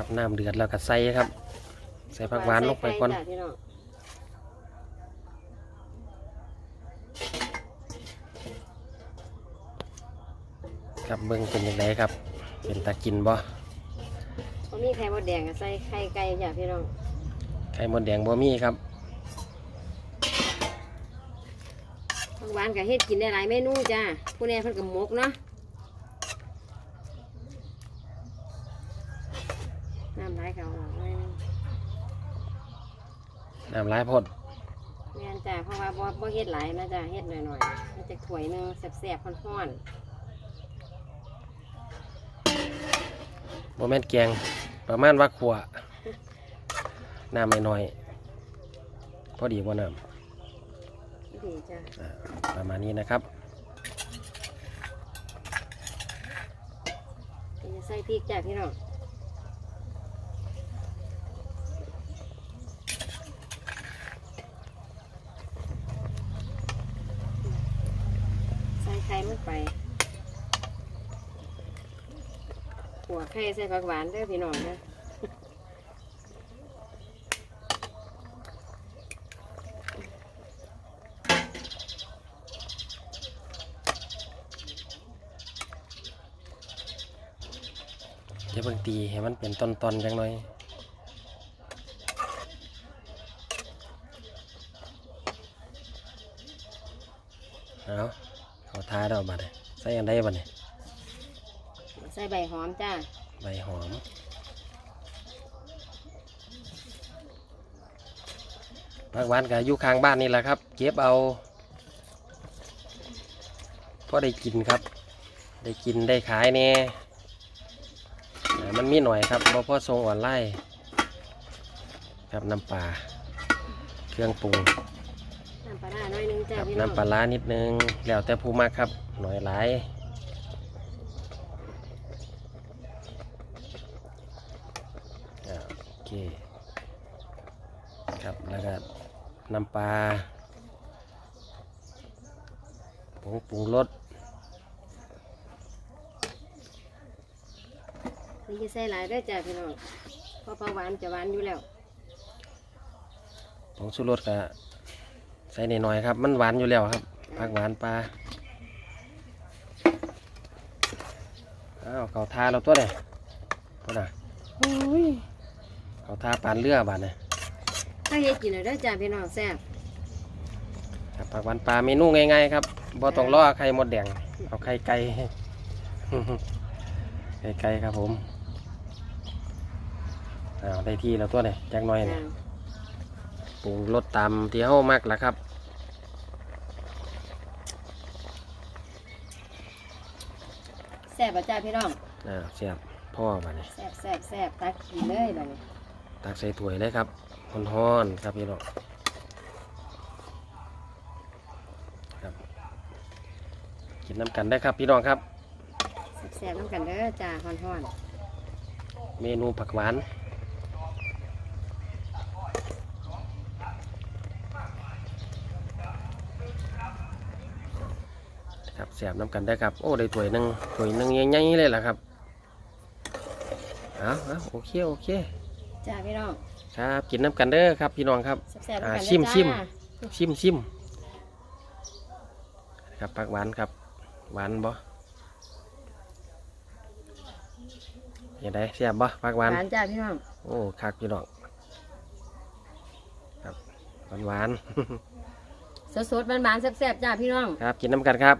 ครับน้ำเดือดแล้วก็ใส่ครับ ใส่ผักหวานลงไปก่อนใส่จ้ะพี่น้องครับเบิ่งเป็นยังไงครับ เป็นตากินบ่พอมีไข่มดแดงก็ใส่ไข่ไก่จ้ะพี่น้องไข่มดแดงบ่มีครับผักหวานก็เฮ็ดกินได้หลายเมนูจ้ะผู้แน่เพิ่นก็หมกเนาะำไหลายเขาออกเลยนึงน้ำลายพดแม่นจ้ะเพราะว่าบ่บ่เฮ็ดหลายนะจ้ะเฮ็ดหน่อยๆมันจะถ้วยหนึงแซ่บๆร้อนบ่แม่นแกง ประมาณว่าขัวน้ำน้อยๆพอดีบ่น้ๆดีจ้ะำอ่าประมาณนี้นะครับ ก็จะใส่พริกจ้ะพี่น้อง ไข่ลงไปหัวไข่ใส่ผักหวานเด้อพี่น้องนะเด้อจะเบิ่งตีให้มันเป็นตอนๆจังหน่อยเอา เขาทาเราบัดนี้ใส่อันใดบัดนี้ใส่ใบหอมจ้าใบหอมผักหวานก็อยู่ข้างบ้านนี่แหละครับ เก็บเอาพอได้กินครับ ได้กินได้ขายเนี่ยมันมีหน่อยครับบ่พอทรงออนไลน์ครับน้ำปลาเครื่องปรุง น้ำปลาร้าหน่อยหนึงจ้าครับพี่น้องน้ำปลาร้านิดนึง แล้วแต่ผู้มากครับหน่อยหลายอ่าโอเคครับแล้วก็น้ำปลาผงปรุงรสนี่จะใส่หลายเด้วยจ้าพี่น้องเพราะปลาหวานจะหวานอยู่แล้วผงชูรสก็ใส่หน่อยๆครับ มันหวานอยู่แล้วครับผักหวานปลาอ้าวเขาทาเราตัวเนี่ยตัวน่ะเขาทาปานเรือบาดเนี่ยถ้าเฮ็ดกินเลยเด้อจ้าพี่น้องแซ่บครับผักหวานปลาเมนูง่ายๆครับบ่ต้องรอไข่มดแดงเอาไข่ไก่ไข่ไก่ครับผมอ้าวได้ที่แล้วตัวเนี่ยจักหน่อยเนี่ยจ้า ปรุงรสตามที่เฮามากแล้วครับแซ่บบ่จ้าพี่น้องอ่าเสียบพ่อมาเนี่ยแซ่บแซ่บแซ่บตักกินเลยบัดนี้ตักใส่ถ้วยเลยครับฮ้อนๆครับพี่น้องครับกินน้ำกันได้ครับพี่น้องครับ แซ่บๆน้ำกันเด้อจ้าฮ้อนเมนูผักหวาน ครับเสียบน้ำกันได้ครับ โอ้ได้ถ้วยหนึ่งถ้วยหนึ่งใหญ่ๆเลยล่ะครับเอาเอาโอเคโอเคๆจ้าพี่น้องครับกินน้ำกันเด้อครับพี่น้องครับ แซ่บๆน้ำอ่ากันชิมเด้อชิมจ้าชิมชิมครับผักหวานครับ หวานบ่ยังไงเสียบบ่ผักหวานหวานจ้าพี่น้องโอ้คักพี่น้องครับหวานหวานสดๆหวานๆแซ่บๆจ้าพี่น้อง ๆครับกินน้ำกันครับ